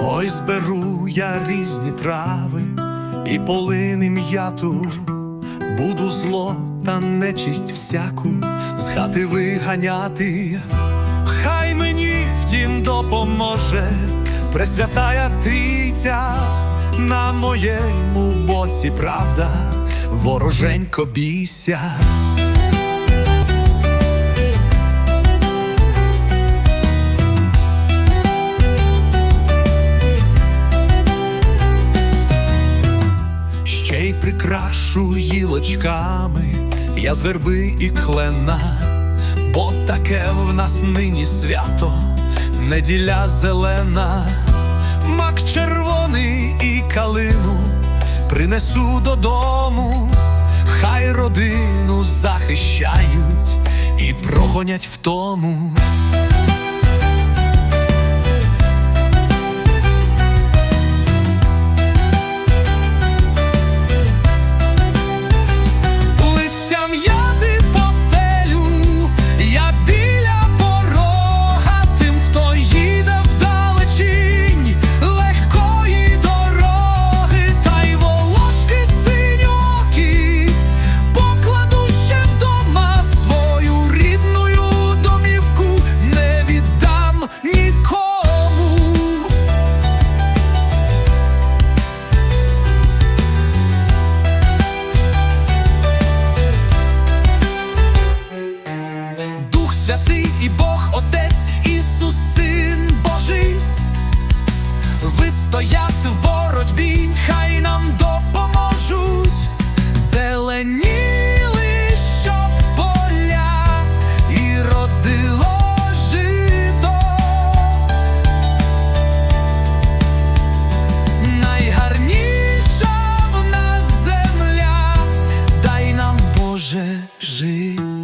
Ой, зберу я різні трави і полини м'яту, буду зло та нечисть всяку з хати виганяти. Хай мені втім допоможе Пресвятая Трійця, на моєму боці правда, вороженько бійся. Ще й прикрашу гілочками я з верби і клена, бо таке в нас нині свято, неділя зелена, мак червоний і калину принесу додому, хай родину захищають і прогонять втому. і Бог Отець Ісус, Син Божий, вистояти в боротьбі, хай нам допоможуть, зеленіли, щоб поля і родило жито. Найгарніша в нас земля, дай нам Боже жити.